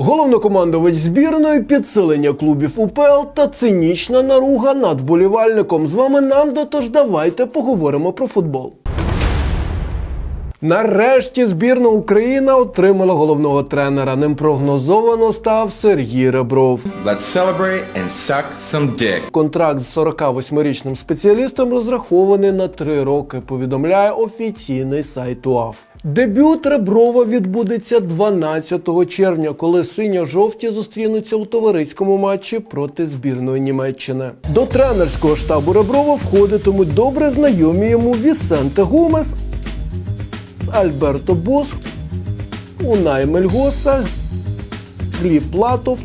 Головнокомандувач збірної, підсилення клубів УПЛ та цинічна наруга над вболівальником. З вами Нандо, тож давайте поговоримо про футбол. Нарешті збірна Україна отримала головного тренера. Ним прогнозовано став Сергій Ребров. Let's celebrate and suck some dick. Контракт з 48-річним спеціалістом розрахований на три роки. Повідомляє офіційний сайт УАФ. Дебют Реброва відбудеться 12 червня, коли синьо-жовті зустрінуться у товариському матчі проти збірної Німеччини. До тренерського штабу Реброва входитимуть добре знайомі йому Вісенте Гомес, Альберто Босх, Унай Мельгоса, Гліб Платов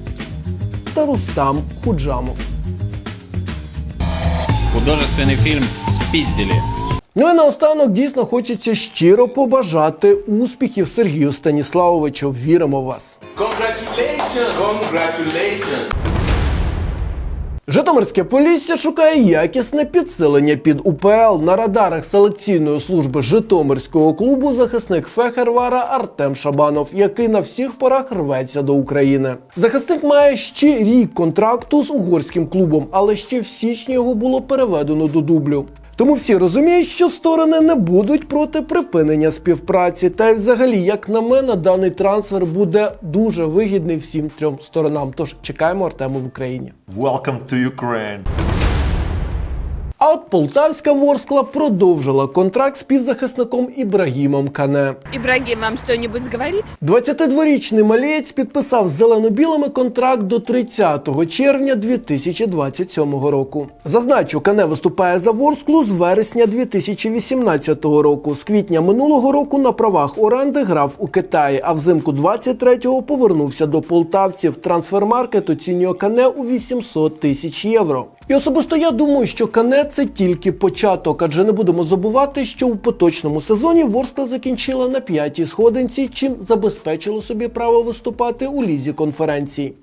та Рустам Худжамов. Художественный фильм «Спиздили». Ну і наостанок дійсно хочеться щиро побажати успіхів Сергію Станіславовичу. Віримо в вас. Congratulations! Congratulations! Житомирське Полісся шукає якісне підсилення під УПЛ на радарах селекційної служби Житомирського клубу захисник Фехервара Артем Шабанов, який на всіх порах рветься до України. Захисник має ще рік контракту з угорським клубом, але ще в січні його було переведено до дублю. Тому всі розуміють, що сторони не будуть проти припинення співпраці. Та й взагалі, як на мене, даний трансфер буде дуже вигідний всім трьом сторонам. Тож чекаємо Артему в Україні. Welcome to Ukraine. А от полтавська Ворскла продовжила контракт з півзахисником Ібрагімом Кане. Ибрагим вам что-нибудь говорит? 22-річний малієць підписав з зелено-білими контракт до 30 червня 2027 року. Зазначу, Кане виступає за Ворсклу з вересня 2018 року. З квітня минулого року на правах оренди грав у Китаї, а взимку 23-го повернувся до полтавців. Трансфермаркет оцінює Кане у 800 тисяч євро. І особисто я думаю, що Кане це тільки початок, адже не будемо забувати, що у поточному сезоні Ворскла закінчила на п'ятій сходинці, чим забезпечило собі право виступати у лізі конференцій.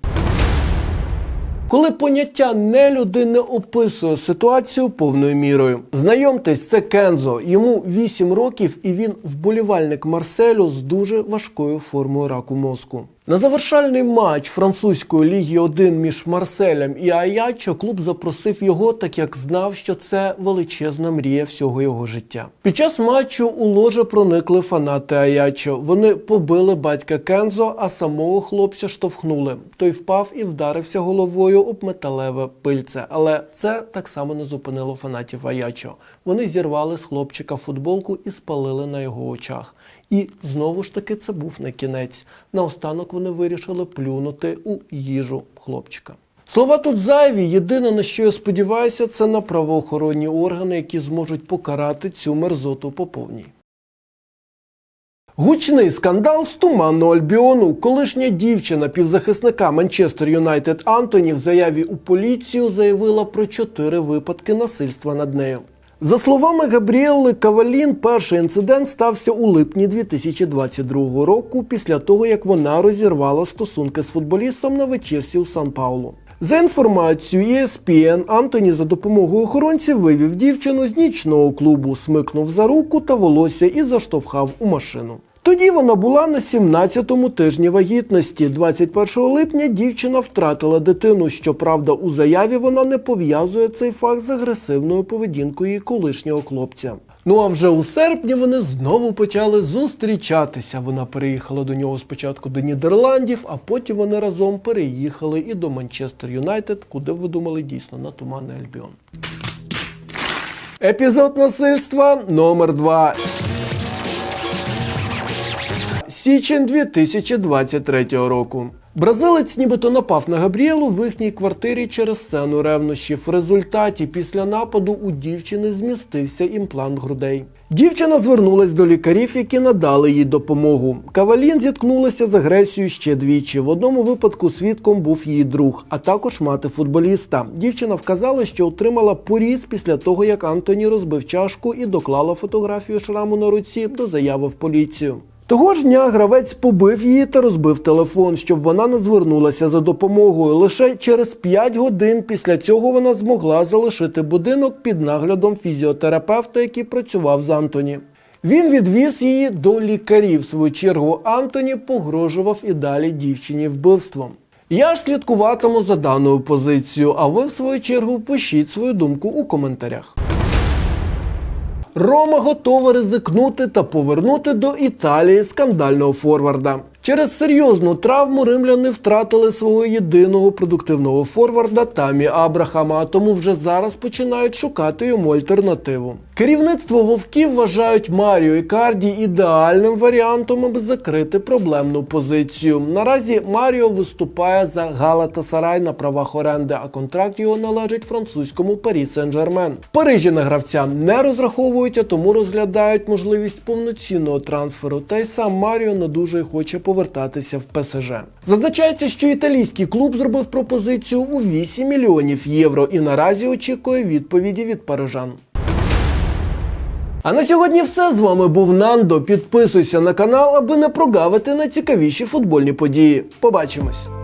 Коли поняття нелюди не описує ситуацію повною мірою. Знайомтесь, це Кензо. Йому 8 років, і він вболівальник Марселю з дуже важкою формою раку мозку. На завершальний матч французької ліги 1 між Марселем і Аячо клуб запросив його, так як знав, що це величезна мрія всього його життя. Під час матчу у ложе проникли фанати Аячо. Вони побили батька Кензо, а самого хлопця штовхнули. Той впав і вдарився головою об металеве пильце. Але це так само не зупинило фанатів Аячо. Вони зірвали з хлопчика футболку і спалили на його очах. І знову ж таки це був не кінець. Наостанок вони вирішили плюнути у їжу хлопчика. Слова тут зайві. Єдине на що я сподіваюся, це на правоохоронні органи, які зможуть покарати цю мерзоту по повній. Гучний скандал з туманного Альбіону. Колишня дівчина півзахисника Манчестер Юнайтед Антоні в заяві у поліцію заявила про чотири випадки насильства над нею. За словами Габріели Кавалін, перший інцидент стався у липні 2022 року, після того як вона розірвала стосунки з футболістом на вечірці у Сан-Паулу. За інформацією ESPN, Антоні за допомогою охоронців вивів дівчину з нічного клубу, смикнув за руку та волосся і заштовхав у машину. Тоді вона була на 17-му тижні вагітності. 21 липня дівчина втратила дитину. Щоправда, у заяві вона не пов'язує цей факт з агресивною поведінкою її колишнього хлопця. Ну а вже у серпні вони знову почали зустрічатися. Вона переїхала до нього спочатку до Нідерландів, а потім вони разом переїхали і до Манчестер Юнайтед, куди ви думали дійсно на туманний Альбіон. Епізод насильства номер 2 Січень 2023 року. Бразилець нібито напав на Габріелу в їхній квартирі через сцену ревнощів. В результаті після нападу у дівчини змістився імплант грудей. Дівчина звернулась до лікарів, які надали їй допомогу. Кавалін зіткнулася з агресією ще двічі. В одному випадку свідком був її друг, а також мати футболіста. Дівчина вказала, що отримала поріз після того, як Антоні розбив чашку і доклала фотографію шраму на руці до заяви в поліцію. Того ж дня гравець побив її та розбив телефон, щоб вона не звернулася за допомогою. Лише через 5 годин після цього вона змогла залишити будинок під наглядом фізіотерапевта, який працював з Антоні. Він відвіз її до лікарів. В свою чергу Антоні погрожував і далі дівчині вбивством. Я ж слідкуватиму за даною позицією, а ви в свою чергу пишіть свою думку у коментарях. Рома готова ризикнути та повернути до Італії скандального форварда. Через серйозну травму римляни втратили свого єдиного продуктивного форварда Тамі Абрахама, а тому вже зараз починають шукати йому альтернативу. Керівництво вовків вважають Маріо Ікарді ідеальним варіантом, аби закрити проблемну позицію. Наразі Маріо виступає за Галатасарай на правах оренди, а контракт його належить французькому Парі Сен-Жермен. В Парижі на гравця не розраховують, а тому розглядають можливість повноцінного трансферу. Та й сам Маріо не дуже хоче повертатися в ПСЖ. Зазначається, що італійський клуб зробив пропозицію у 8 мільйонів євро і наразі очікує відповіді від парижан. А на сьогодні все з вами був Нандо. Підписуйся на канал, аби не прогавити найцікавіші футбольні події. Побачимось.